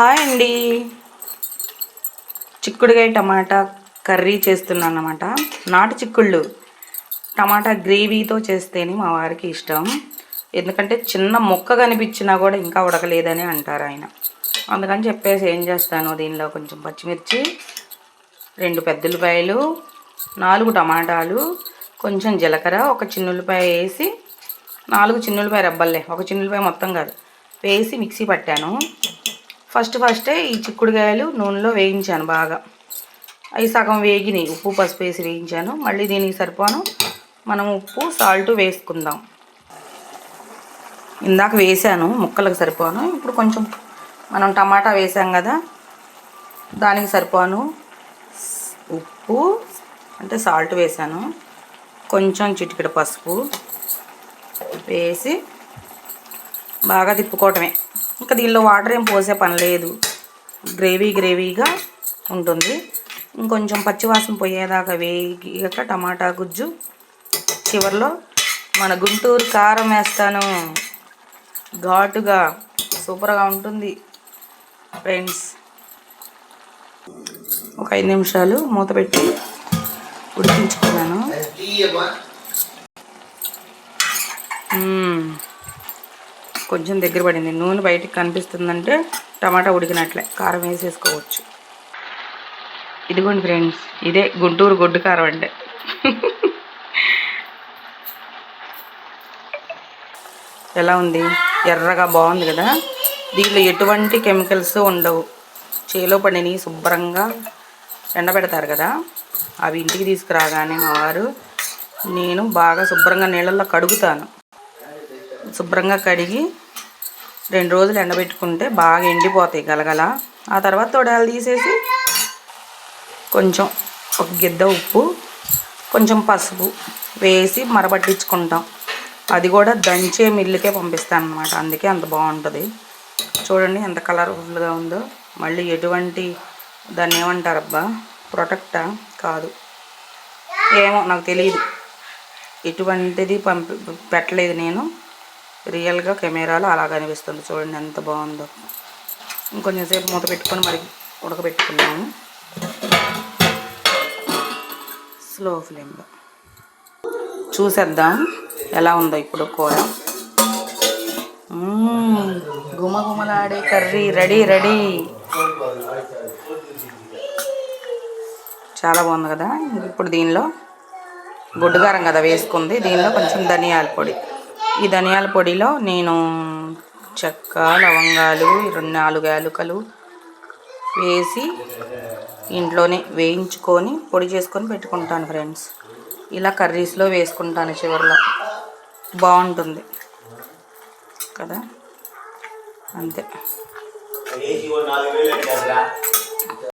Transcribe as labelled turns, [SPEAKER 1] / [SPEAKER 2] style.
[SPEAKER 1] Hi అండి. చిక్కుడుకాయ టమాటా curry చేస్తున్నాను అనమాట నాటు చిక్కుళ్ళు. టమాటా గ్రేవీతో చేస్తేనే మా వారికి ఇష్టం. ఎందుకంటే చిన్న మొక్క కనిపించినా కూడా ఇంకా ఉడకలేదని అంటారు ఆయన. అందుకని చెప్పేసి ఏం చేస్తాను దీనిలో కొంచెం పచ్చిమిర్చి రెండు పెద్ద ఉల్లిపాయలు నాలుగు టమాటాలు కొంచెం జీలకర్ర ఒక చిన్నుల్లిపాయ వేసి నాలుగు చిన్నుల్లిపాయ రబ్బల్లే ఒక చిన్నుల్లిపాయ మొత్తం కాదు. వేసి మిక్సీ పట్టాను. ఫస్ట్ ఫస్టే ఈ చిక్కుడుకాయలు నూనెలో వేయించాను బాగా. అవి సగం వేగినాయి. ఉప్పు పసుపు వేసి వేయించాను. మళ్ళీ దీనికి సరిపోను. మనం ఉప్పు సాల్ట్ వేసుకుందాం. ఇందాక వేసాను. ముక్కలకు సరిపోను. ఇప్పుడు కొంచెం మనం టమాటా వేసాం కదా దానికి సరిపోను. ఉప్పు అంటే సాల్ట్ వేసాను. కొంచెం చిటికెడ పసుపు వేసి బాగా తిప్పుకోవటమే. ఇంకా దీనిలో వాటర్ ఏం పోసే పని లేదు. గ్రేవీ గ్రేవీగా ఉంటుంది. ఇంకొంచెం పచ్చివాసన పోయేదాకా వేగాక టమాటా గుజ్జు. చివరిలో మన గుంటూరు కారం వేస్తాను. ఘాటుగా సూపర్గా ఉంటుంది ఫ్రెండ్స్. ఒక ఐదు నిమిషాలు మూత పెట్టి ఉడికించుకున్నాను. కొంచెం దగ్గర పడింది. నూనె బయటికి కనిపిస్తుందంటే టమాటా ఉడికినట్లే. కారం వేసేసుకోవచ్చు. ఇదిగోండి ఫ్రెండ్స్ ఇదే గుంటూరు గొడ్డు కారం అంటే. ఎలా ఉంది? ఎర్రగా బాగుంది కదా? దీనిలో ఎటువంటి కెమికల్స్ ఉండవు. చేలో పడిని శుభ్రంగా ఎండబెడతారు కదా? అవి ఇంటికి తీసుకురాగానే మా వారు నేను బాగా శుభ్రంగా నీళ్ళల్లో కడుగుతాను. శుభ్రంగా కడిగి రెండు రోజులు ఎండబెట్టుకుంటే బాగా ఎండిపోతాయి గలగల. ఆ తర్వాత తొడాలు తీసేసి కొంచెం ఒక గిద్ద ఉప్పు కొంచెం పసుపు వేసి మరపట్టించుకుంటాం అది కూడా దంచే మిల్లుకే పంపిస్తాను అనమాట అందుకే అంత బాగుంటుంది. చూడండి ఎంత కలర్ఫుల్గా ఉందో. మళ్ళీ ఎటువంటి దాన్ని ఏమంటారబ్బా? ప్రొటెక్టా కాదు. ఏమో నాకు తెలియదు ఎటువంటిది పంపి పెట్టలేదు నేను. రియల్గా కెమెరాలో అలా కనిపిస్తుంది. చూడండి ఎంత బాగుందో. ఇంకొంచెం సేపు మూత పెట్టుకొని మరి ఉడకబెట్టుకున్నాము స్లో ఫ్లేమ్లో చూసేద్దాం ఎలా ఉందో ఇప్పుడు కూర. గుమగుమలాడే కర్రీ. Ready ready. చాలా బాగుంది కదా. ఇప్పుడు దీనిలో గుడ్డుగారం కదా వేసుకుంది. దీనిలో కొంచెం ధనియాల పొడి. ఈ ధనియాల పొడిలో నేను చెక్క లవంగాలు రెండు నాలుగు యాలుకలు వేసి ఇంట్లోనే వేయించుకొని పొడి చేసుకొని పెట్టుకుంటాను ఫ్రెండ్స్. ఇలా కర్రీస్లో వేసుకుంటాను చివరిలో. బాగుంటుంది. కదా? అంతే.